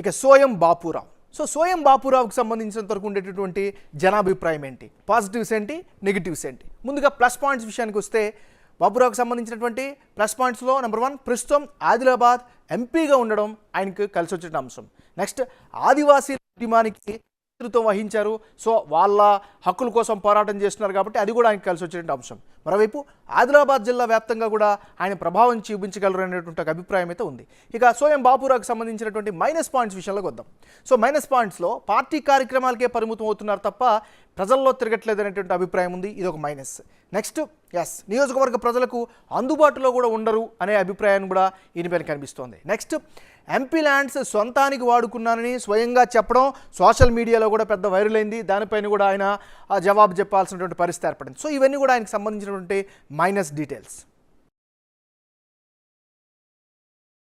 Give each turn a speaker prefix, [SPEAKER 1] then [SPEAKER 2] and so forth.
[SPEAKER 1] ఇక సోయం బాపురావు. సో సోయం బాపురావుకు సంబంధించినంత వరకు ఉండేటటువంటి జనాభిప్రాయం ఏంటి? పాజిటివ్స్ ఏంటి? నెగిటివ్స్ ఏంటి? ముందుగా ప్లస్ పాయింట్స్ విషయానికి వస్తే బాపురావుకు సంబంధించినటువంటి ప్లస్ పాయింట్స్లో నెంబర్ వన్ ప్రస్తుతం ఆదిలాబాద్ ఎంపీగా ఉండడం ఆయనకు కలిసి వచ్చిన అంశం. నెక్స్ట్ ఆదివాసీ ఉద్యమానికి నేతృత్వం వహించారు. సో వాళ్ళ హక్కుల కోసం పోరాటం చేస్తున్నారు కాబట్టి అది కూడా ఆయనకు కలిసి వచ్చేటువంటి అంశం. మరోవైపు ఆదిలాబాద్ జిల్లా వ్యాప్తంగా కూడా ఆయన ప్రభావం చూపించగలరు అనేటువంటి ఒక అభిప్రాయం అయితే ఉంది. ఇక సోయం బాపురాకు సంబంధించినటువంటి మైనస్ పాయింట్స్ విషయంలోకి వద్దాం. సో మైనస్ పాయింట్స్లో పార్టీ కార్యక్రమాలకే పరిమితం అవుతున్నారు తప్ప ప్రజల్లో తిరగట్లేదు అనేటువంటి అభిప్రాయం ఉంది. ఇది ఒక మైనస్. నెక్స్ట్ ఎస్ నియోజకవర్గ ప్రజలకు అందుబాటులో కూడా ఉండరు అనే అభిప్రాయం కూడా ఈయనపైన కనిపిస్తోంది. నెక్స్ట్ ఎంపీ ల్యాండ్స్ సొంతానికి వాడుకున్నానని స్వయంగా చెప్పడం సోషల్ మీడియాలో కూడా పెద్ద వైరల్ అయింది. దానిపైన కూడా ఆయన ఆ, జవాబు చెప్పాల్సినటువంటి పరిస్థితి ఏర్పడింది. సో ఇవన్నీ కూడా ఆయనకు సంబంధించినటువంటి మైనస్ డీటెయిల్స్